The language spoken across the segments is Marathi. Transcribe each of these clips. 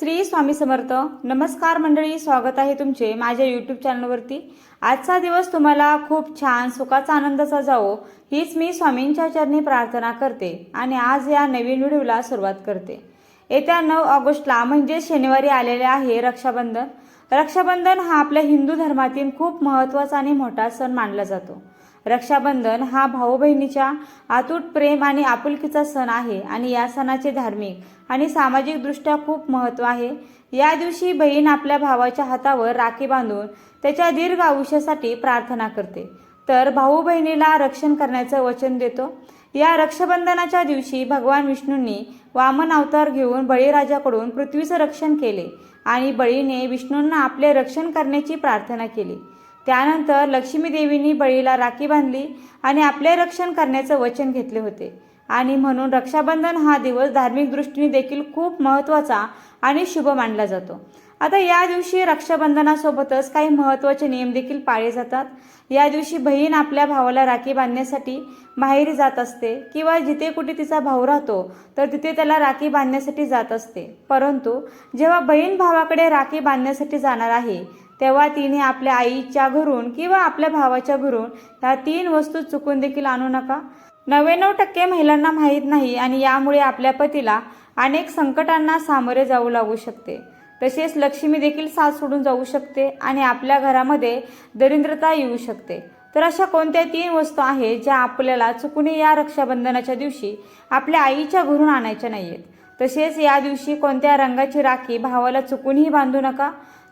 श्री स्वामी समर्थ. नमस्कार मंडळी स्वागत आहे तुमचे माझ्या यूट्यूब चॅनलवरती आजचा दिवस तुम्हाला खूप छान सुखाचा आनंदाचा जावो हीच मी स्वामींच्या चरणी प्रार्थना करते आणि आज या नवीन व्हिडिओला सुरुवात करते. येत्या नऊ ऑगस्टला म्हणजे शनिवारी आलेले आहे रक्षाबंधन. रक्षाबंधन हा आपल्या हिंदू धर्मातील खूप महत्त्वाचा आणि मोठा सण मानला जातो. रक्षाबंधन हा भाऊ बहिणीच्या आतूट प्रेम आणि आपुलकीचा सण आहे आणि या सणाचे धार्मिक आणि सामाजिकदृष्ट्या खूप महत्त्व आहे. या दिवशी बहीण आपल्या भावाच्या हातावर राखी बांधून त्याच्या दीर्घ आयुष्यासाठी प्रार्थना करते. तर भाऊ बहिणीला रक्षण करण्याचं वचन देतो. या रक्षाबंधनाच्या दिवशी भगवान विष्णूंनी वामन अवतार घेऊन बळीराजाकडून पृथ्वीचं रक्षण केले आणि बळीने विष्णूंना आपले रक्षण करण्याची प्रार्थना केली. त्यानंतर लक्ष्मी देवींनी बळीला राखी बांधली आणि आपले रक्षण करण्याचं वचन घेतले होते. आणि म्हणून रक्षाबंधन हा दिवस धार्मिक दृष्टीने देखील खूप महत्त्वाचा आणि शुभ मानला जातो. आता या दिवशी रक्षाबंधनासोबतच काही महत्त्वाचे नियम देखील पाळले जातात. या दिवशी बहीण आपल्या भावाला राखी बांधण्यासाठी माहेरी जात असते किंवा जिथे कुठे तिचा भाऊ राहतो तर तिथे त्याला राखी बांधण्यासाठी जात असते. परंतु जेव्हा बहीण भावाकडे राखी बांधण्यासाठी जाणार आहे तेव्हा तिने आपल्या आईच्या घरून किंवा आपल्या भावाच्या घरून ह्या तीन वस्तू चुकून देखील आणू नका. नव्याण्णव टक्के महिलांना माहीत नाही आणि यामुळे आपल्या पतीला अनेक संकटांना सामोरे जाऊ लागू शकते. तसेच लक्ष्मी देखील साथ सोडून जाऊ शकते आणि आपल्या घरामध्ये दरिद्रता येऊ शकते. तर अशा कोणत्या तीन वस्तू आहेत ज्या आपल्याला चुकूनही या रक्षाबंधनाच्या दिवशी आपल्या आईच्या घरून आणायच्या नाहीयेत? तसेच या दिवशी कोणत्या रंगाची राखी भावाला चुकूनही बांधू नका?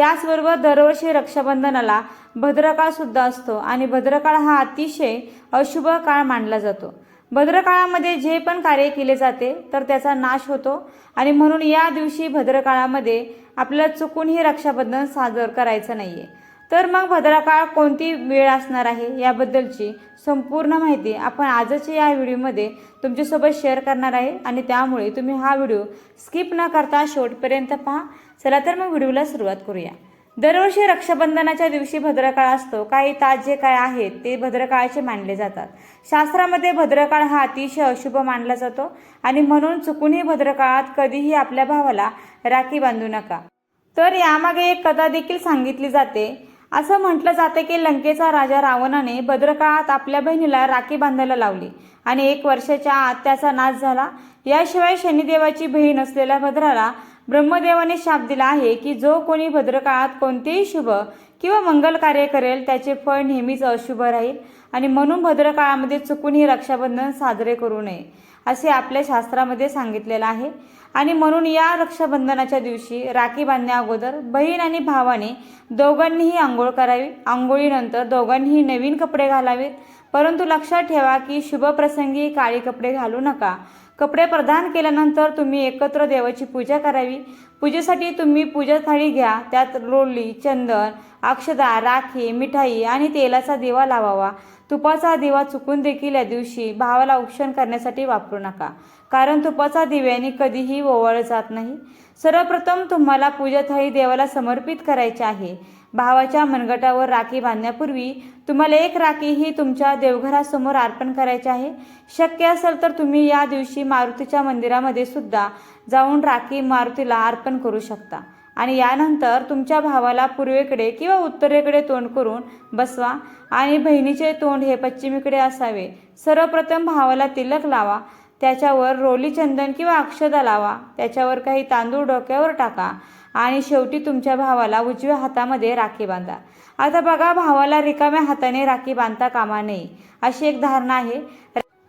त्याचबरोबर दरवर्षी रक्षाबंधनाला भद्रकाळ सुद्धा असतो आणि भद्रकाळ हा अतिशय अशुभ काळ मानला जातो. भद्रकाळामध्ये जे पण कार्य केले जाते तर त्याचा नाश होतो आणि म्हणून या दिवशी भद्रकाळामध्ये आपल्याला चुकूनही रक्षाबंधन साजर करायचं नाहीये. तर मग भद्रकाळ कोणती वेळ असणार आहे याबद्दलची संपूर्ण माहिती आपण आजच्या या व्हिडिओमध्ये तुमच्यासोबत शेअर करणार आहे आणि त्यामुळे तुम्ही हा व्हिडिओ स्किप न करता शेवटपर्यंत पहा. चला तर मग व्हिडिओला सुरुवात करूया. दरवर्षी रक्षाबंधनाच्या दिवशी भद्रकाळ असतो. काही तास जे काय आहेत ते भद्रकाळाचे मानले जातात. शास्त्रामध्ये भद्रकाळ हा अतिशय अशुभ मानला जातो आणि म्हणून चुकूनही भद्रकाळात कधीही आपल्या भावाला राखी बांधू नका. तर यामागे एक कथा देखील सांगितली जाते. असं म्हटलं जातं की लंकेचा राजा रावणाने भद्रकाळात आपल्या बहिणीला राखी बांधायला लावली आणि एक वर्षाच्या आत त्याचा नाश झाला. याशिवाय शनिदेवाची बहीण असलेल्या भद्राला ब्रह्मदेवाने शाप दिला आहे की जो कोणी भद्रकाळात कोणतेही शुभ किंवा मंगल कार्य करेल त्याचे फळ नेहमीच अशुभ राहील. आणि म्हणून भद्रकाळामध्ये चुकूनही रक्षाबंधन साजरे करू नये. असे आपल्या शास्त्रामध्ये सांगितलेलं आहे. आणि म्हणून या रक्षाबंधनाच्या दिवशी राखी बांधण्या अगोदर बहीण आणि भावाने दोघांनीही आंघोळ करावी. आंघोळीनंतर दोघांनीही नवीन कपडे घालावेत. परंतु लक्षात ठेवा की शुभप्रसंगी काळी कपडे घालू नका. कपडे प्रदान केल्यानंतर तुम्ही एकत्र देवाची पूजा करावी. पूजेसाठी तुम्ही पूजा थाळी घ्या. त्यात रोली चंदन अक्षदा राखी मिठाई आणि तेलाचा दिवा लावावा. तुपाचा दिवा चुकून देखील या दिवशी भावाला औक्षण करण्यासाठी वापरू नका. कारण तुपाचा दिव्याने कधीही ओवाळलं जात नाही. सर्वप्रथम तुम्हाला पूजा देवाला समर्पित करायची आहे. भावाच्या मनगटावर राखी बांधण्यापूर्वी तुम्हाला एक राखी ही तुमच्या देवघरासमोर अर्पण करायची आहे. शक्य असेल तर तुम्ही या दिवशी मारुतीच्या मंदिरामध्ये सुद्धा जाऊन राखी मारुतीला अर्पण करू शकता. आणि यानंतर तुमच्या भावाला पूर्वेकडे किंवा उत्तरेकडे तोंड करून बसवा आणि बहिणीचे तोंड हे पश्चिमेकडे असावे. सर्वप्रथम भावाला तिलक लावा. त्याच्यावर रोली चंदन किंवा अक्षदा लावा. त्याच्यावर काही तांदूळ डोक्यावर टाका आणि शेवटी तुमच्या भावाला उजव्या हातामध्ये राखी बांधा. आता बघा भावाला रिकाम्या हाताने राखी बांधता कामा नये अशी एक धारणा आहे.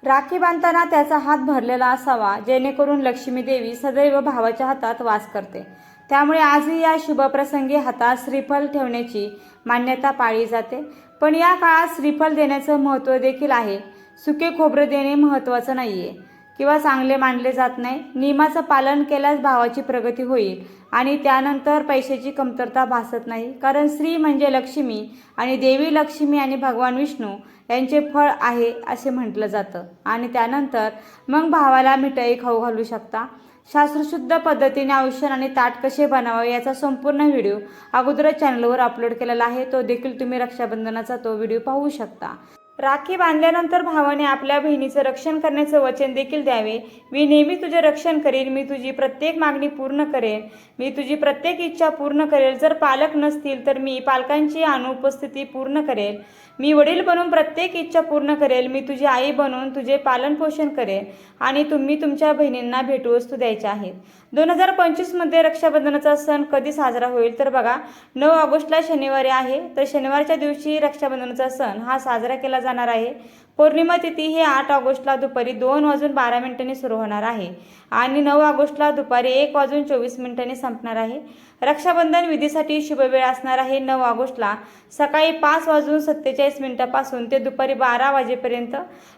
राखी बांधताना त्याचा हात भरलेला असावा जेणेकरून लक्ष्मी देवी सदैव भावाच्या हातात वास करते. त्यामुळे आजही या शुभप्रसंगी हातात श्रीफल ठेवण्याची मान्यता पाळली जाते. पण या काळात श्रीफल देण्याचं महत्त्व देखील आहे. सुके खोबरं देणे महत्त्वाचं नाही आहे किंवा चांगले मानले जात नाही. नियमाचं पालन केल्यास भावाची प्रगती होईल आणि त्यानंतर पैशाची कमतरता भासत नाही. कारण स्त्री म्हणजे लक्ष्मी आणि देवी लक्ष्मी आणि भगवान विष्णू यांचे फळ आहे असे म्हटलं जातं. आणि त्यानंतर मग भावाला मिठाई खाऊ घालू शकता. शास्त्रशुद्ध पद्धतीने औषध आणि ताट कसे बनावावे याचा संपूर्ण व्हिडिओ अगोदरच चॅनलवर अपलोड केलेला आहे तो देखील तुम्ही रक्षाबंधनाचा तो व्हिडिओ पाहू शकता. राखी बांधल्यानंतर भावाने आपल्या बहिणीचं रक्षण करण्याचं वचन देखील द्यावे. मी नेहमी तुझे रक्षण करेन मी तुझी प्रत्येक मागणी पूर्ण करेन. मी तुझी प्रत्येक इच्छा पूर्ण करेल. जर पालक नसतील तर मी पालकांची अनुपस्थिती पूर्ण करेल. मी वडील बनून प्रत्येक इच्छा पूर्ण करेल. मी तुझी आई बनून तुझे पालनपोषण करेन आणि तुम्ही तुमच्या बहिणींना भेटवस्तू द्यायच्या आहेत. दोन हजार पंचवीसमध्ये रक्षाबंधनाचा सण कधी साजरा होईल? तर बघा नऊ ऑगस्टला शनिवारी आहे. तर शनिवारच्या दिवशी रक्षाबंधनाचा सण हा साजरा केला जाणार आहे. पौर्णिमा तिथी ही आठ ऑगस्टला दुपारी दोन वाजून बारा मिनिटांनी सुरू होणार आहे. आणि नऊ ऑगस्टला दुपारी एक वाजून चोवीस मिनिटांनी संपणार आहे. रक्षाबंधन विधीसाठी शुभवेळ असणार आहे. नऊ ऑगस्टला सकाळी पाच वाजून सत्तेचाळीस मिनिटापासून ते दुपारी बारा वाजेपर्यंत.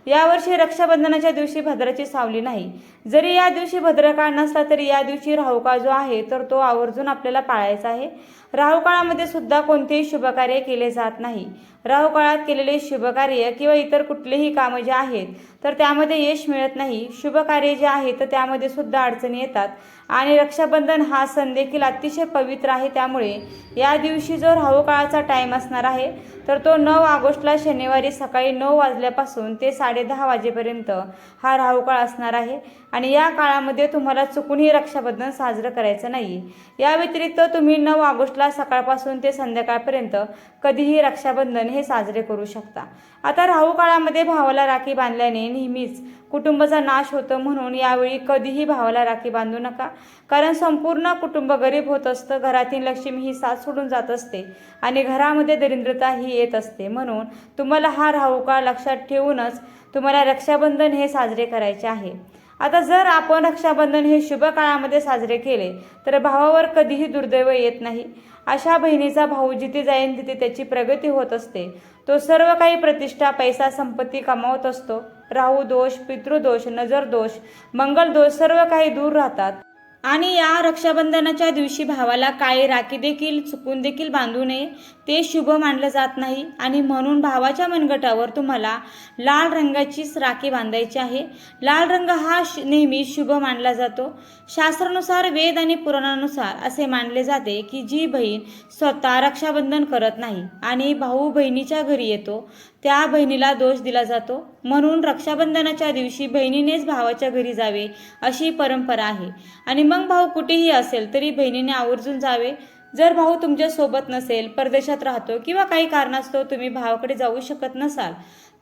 यावर्षी रक्षाबंधनाच्या दिवशी भद्राची सावली नाही. जरी या दिवशी भद्रकाळ नसला तरी या दिवशी राहुकाळ जो आहे तर तो आवर्जून आपल्याला पाळायचा आहे. राहुकाळामध्ये सुद्धा कोणतेही शुभकार्य केले जात नाही. राहुकाळात केलेले शुभकार्य किंवा इतर कुठलेही कामं जे आहेत तर त्यामध्ये यश मिळत नाही. शुभकार्य जे आहे तर त्यामध्ये सुद्धा अडचणी येतात. आणि रक्षाबंधन हा सण देखील अतिशय पवित्र आहे. त्यामुळे या दिवशी जो राहुकाळाचा टाईम असणार आहे तर तो नऊ ऑगस्टला शनिवारी सकाळी नऊ वाजल्यापासून ते साडेदहा वाजेपर्यंत हा राहुकाळ असणार आहे. आणि या काळामध्ये तुम्हाला चुकूनही रक्षाबंधन साजरं करायचं नाही. या व्यतिरिक्त तुम्ही नऊ ऑगस्टला सकाळपासून ते संध्याकाळपर्यंत कधीही रक्षाबंधन हे साजरे करू शकता. आता राहू काळामध्ये भावाला राखी बांधल्याने नेहमीच कुटुंबाचा नाश होतो म्हणून यावेळी कधीही भावाला राखी बांधू नका. कारण संपूर्ण कुटुंब गरीब होत असतं घरातील लक्ष्मी ही साथ सोडून जात असते आणि घरामध्ये दरिद्रता ही येत असते. म्हणून तुम्हाला हा राहू काळ लक्षात ठेवूनच तुम्हाला रक्षाबंधन हे साजरे करायचे आहे. आता जर आपण रक्षाबंधन हे शुभ काळामध्ये साजरे केले तर भावावर कधीही दुर्दैव येत नाही. अशा बहिणीचा भाऊ जिथे जाईन तिथे त्याची प्रगती होत असते. तो सर्व काही प्रतिष्ठा पैसा संपत्ती कमावत असतो. राहू दोष पितृदोष नजर दोष मंगल दोष सर्व काही दूर राहतात. आणि या रक्षाबंधनाच्या दिवशी भावाला काळी राखी देखील चुकून देखील बांधू नये ते शुभ मानलं जात नाही. आणि म्हणून भावाच्या मनगटावर तुम्हाला लाल रंगाचीच राखी बांधायची आहे. लाल रंग हा श- नेहमी शुभ मानला जातो. शास्त्रानुसार वेद आणि पुराणानुसार असे मानले जाते की जी बहीण स्वतः रक्षाबंधन करत नाही आणि भाऊ बहिणीच्या घरी येतो त्या बहिणीला दोष दिला जातो. म्हणून रक्षाबंधनाच्या दिवशी बहिणीनेच भावाच्या घरी जावे अशी परंपरा आहे. आणि मग भाऊ कुठेही असेल तरी बहिणीने आवर्जून जावे. जर भाऊ तुमच्यासोबत नसेल परदेशात राहतो किंवा काही कारणास्तव तुम्ही भावाकडे जाऊ शकत नसाल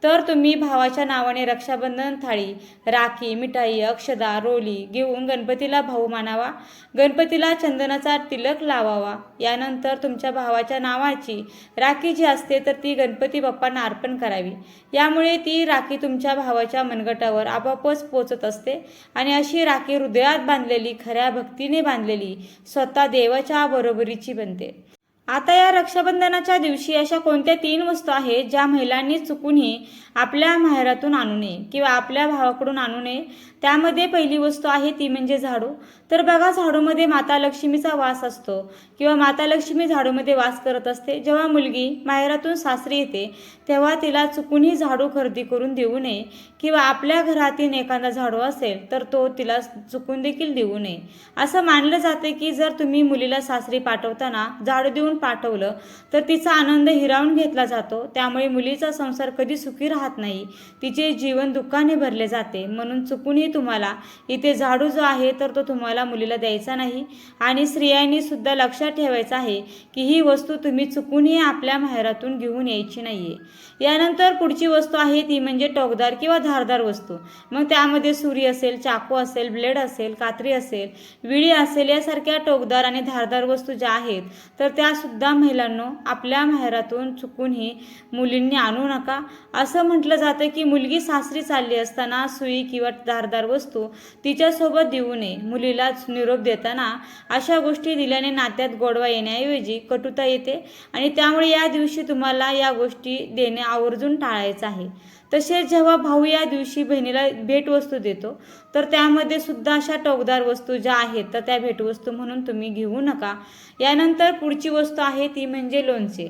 तर तुम्ही भावाच्या नावाने रक्षाबंधन थाळी राखी मिठाई अक्षदा रोली घेऊन गणपतीला भाऊ मानावा. गणपतीला चंदनाचा तिलक लावावा. यानंतर तुमच्या भावाच्या नावाची राखी जी असते तर ती गणपती बाप्पांना अर्पण करावी. यामुळे ती राखी तुमच्या भावाच्या मनगटावर आपोआपच पोचत असते आणि अशी राखी हृदयात बांधलेली खऱ्या भक्तीने बांधलेली स्वतः देवाच्या बरोबरीची बनते. आता या रक्षाबंधनाच्या दिवशी अशा कोणत्या तीन वस्तू आहेत ज्या महिलांनी चुकूनही आपल्या माहेरातून आणू नये किंवा आपल्या भावाकडून आणू नये? त्यामध्ये पहिली वस्तू आहे ती म्हणजे झाडू. तर बघा झाडूमध्ये माता लक्ष्मीचा वास असतो किंवा माता लक्ष्मी झाडूमध्ये वास करत असते. जेव्हा मुलगी माहेरातून सासरी येते तेव्हा तिला चुकूनही झाडू खरेदी करून देऊ नये किंवा आपल्या घरातील एखादा झाडू असेल तर तो तिला चुकून देखील देऊ नये. असं मानलं जाते की जर तुम्ही मुलीला सासरी पाठवताना झाडू देऊन पाठवलं तर तिचा आनंद हिरावून घेतला जातो. त्यामुळे मुलीचा संसार कधी सुखी राहत नाही. तिचे जीवन दुःखाने भरले जाते. म्हणून चुकूनही तुम्हाला इथे झाडू जो आहे तर तो तुम्हाला मुलीला द्यायचा नाही. आणि स्त्रियांनी सुद्धा लक्षात ठेवायचं आहे की ही वस्तू तुम्ही चुकूनही आपल्या माहेरातून घेऊन यायची नाहीये. यानंतर पुढची वस्तू आहे ती म्हणजे टोकदार किंवा धारदार वस्तू. मग त्यामध्ये सुरी असेल चाकू असेल ब्लेड असेल कात्री असेल विळी असेल यासारख्या टोकदार आणि धारदार वस्तू ज्या आहेत तर त्या सुद्धा महिलांनो आपल्या माहेरातून चुकूनही मुलींनी आणू नका. असं म्हटलं जातं की मुलगी सासरी चालली असताना सुई किंवा धारदार वस्तू तिच्यासोबत देऊ नये. मुलीला निरोप देताना अशा गोष्टी दिल्याने नात्यात गोडवा येण्याऐवजी कटुता येते आणि त्यामुळे या दिवशी तुम्हाला या गोष्टी देणे आवर्जून टाळायचं आहे. तसेच जेव्हा भाऊ या दिवशी बहिणीला भेटवस्तू देतो तर त्यामध्ये सुद्धा अशा टोकदार वस्तू ज्या आहेत तर त्या भेटवस्तू म्हणून तुम्ही घेऊ नका. यानंतर पुढची वस्तू आहे ती म्हणजे लोणचे.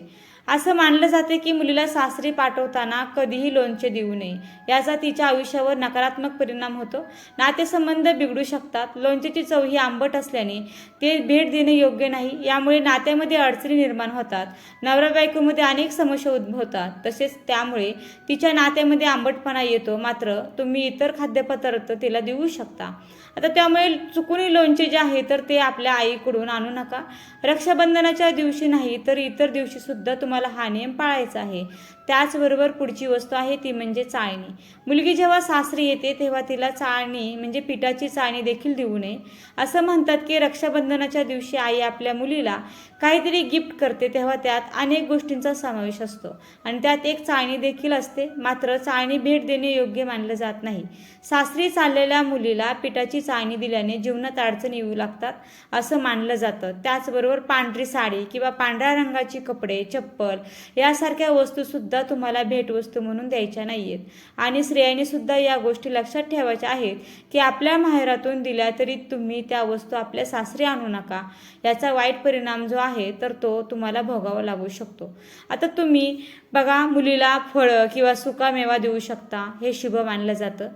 असं मानलं जाते की मुलीला सासरी पाठवताना कधीही लोणचे देऊ नये. याचा तिच्या आयुष्यावर नकारात्मक परिणाम होतो. नातेसंबंध बिघडू शकतात. लोणचेची चव ही आंबट असल्याने ते भेट देणे योग्य नाही. यामुळे नात्यामध्ये अडचणी निर्माण होतात. नवरा बायकोमध्ये अनेक समस्या उद्भवतात तसेच त्यामुळे तिच्या नात्यामध्ये आंबटपणा येतो. मात्र तुम्ही इतर खाद्यपदार्थ तिला देऊ शकता. आता त्यामुळे चुकूनही लोणचे जे आहे तर ते आपल्या आईकडून आणू नका. रक्षाबंधनाच्या दिवशी नाही तर इतर दिवशी सुद्धा तुम्हाला हा नियम पाळायचा आहे. त्याचबरोबर पुढची वस्तू आहे ती म्हणजे चाळणी. मुलगी जेव्हा सासरी येते तेव्हा तिला चाळणी म्हणजे पिठाची चाळणी देखील देऊ नये. असं म्हणतात की रक्षाबंधनाच्या दिवशी आई आपल्या मुलीला काहीतरी गिफ्ट करते तेव्हा त्यात अनेक गोष्टींचा समावेश असतो. आणि त्यात एक चाळणी देखील असते. मात्र चाळणी भेट देणे योग्य मानलं जात नाही. सासरी चाललेल्या मुलीला पिठाची चाळणी दिल्याने जीवनात अडचणी येऊ लागतात असं मानलं जातं. त्याचबरोबर पांढरी साडी किंवा पांढऱ्या रंगाची कपडे चप्पल यासारख्या वस्तूसुद्धा तुम्हाला भेटवस्तू म्हणून द्यायच्या नाही आहेत आणि स्त्रियांनीसुद्धा या गोष्टी लक्षात ठेवायच्या आहेत की आपल्या माहेरातून दिल्या तरी तुम्ही त्या वस्तू आपल्या सासरी आणू नका. याचा वाईट परिणाम जो आहे तर तो तुम्हाला भोगावा लागू शकतो. आता तुम्ही बघा मुलीला फळं किंवा सुका मेवा देऊ शकता हे शुभ मानलं जातं.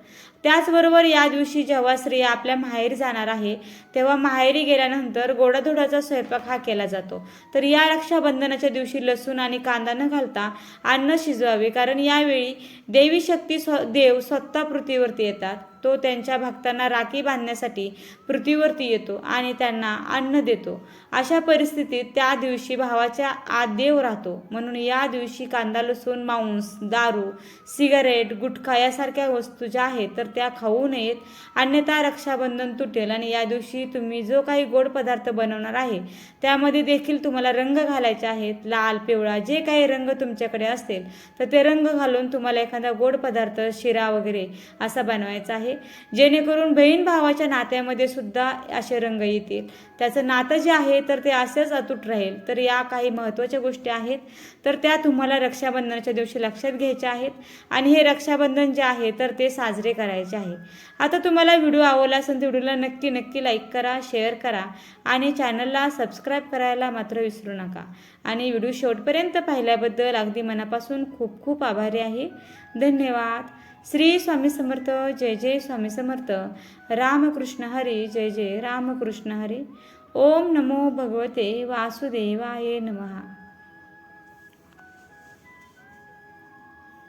त्याचबरोबर या दिवशी जेव्हा स्त्रिया आपल्या माहेर जाणार आहे तेव्हा माहेरी गेल्यानंतर गोडाधोडाचा स्वयंपाक हा केला जातो. तर या रक्षाबंधनाच्या दिवशी लसूण आणि कांदा न घालता अन्न शिजवावे कारण यावेळी देवी शक्ती स्व देव स्वतः पृथ्वीवरती येतात. तो त्यांच्या भक्तांना राखी बांधण्यासाठी पृथ्वीवरती येतो आणि त्यांना अन्न देतो. अशा परिस्थितीत त्या दिवशी भावाच्या आत देव राहतो. म्हणून या दिवशी कांदा लसूण मांस दारू सिगारेट गुटखा यासारख्या वस्तू ज्या आहेत तर त्या खाऊ नयेत. अन्यथा रक्षाबंधन तुटेल आणि या दिवशी तुम्ही जो काही गोड पदार्थ बनवणार आहे त्यामध्ये देखील तुम्हाला रंग घालायचे आहेत. लाल पिवळा जे काही रंग तुमच्याकडे असतील तर ते रंग घालून तुम्हाला एखादा गोड पदार्थ शिरा वगैरे असा बनवायचा आहे. आहे जेणेकरून बहीण भावाच्या नात्यामध्ये सुद्धा असे रंग येतील. त्याचं नातं जे आहे तर ते असंच अतूट राहील. तर या काही महत्त्वाच्या गोष्टी आहेत. तर त्या तुम्हाला रक्षाबंधनाच्या दिवशी लक्षात घ्यायच्या आहेत. आणि हे रक्षाबंधन जे आहे तर ते साजरे करायचे आहे. आता तुम्हाला व्हिडिओ आवडला असेल तर व्हिडिओला नक्की नक्की लाईक करा शेअर करा. आणि चॅनलला सबस्क्राईब करायला मात्र विसरू नका. आणि व्हिडिओ शेवटपर्यंत पाहिल्याबद्दल अगदी मनापासून खूप खूप आभारी आहे. धन्यवाद. श्री स्वामी समर्थ जय जय स्वामी समर्थ. रामकृष्ण हरी जय जय रामकृष्ण हरी. ओम नमो भगवते वासुदेवाय नमः.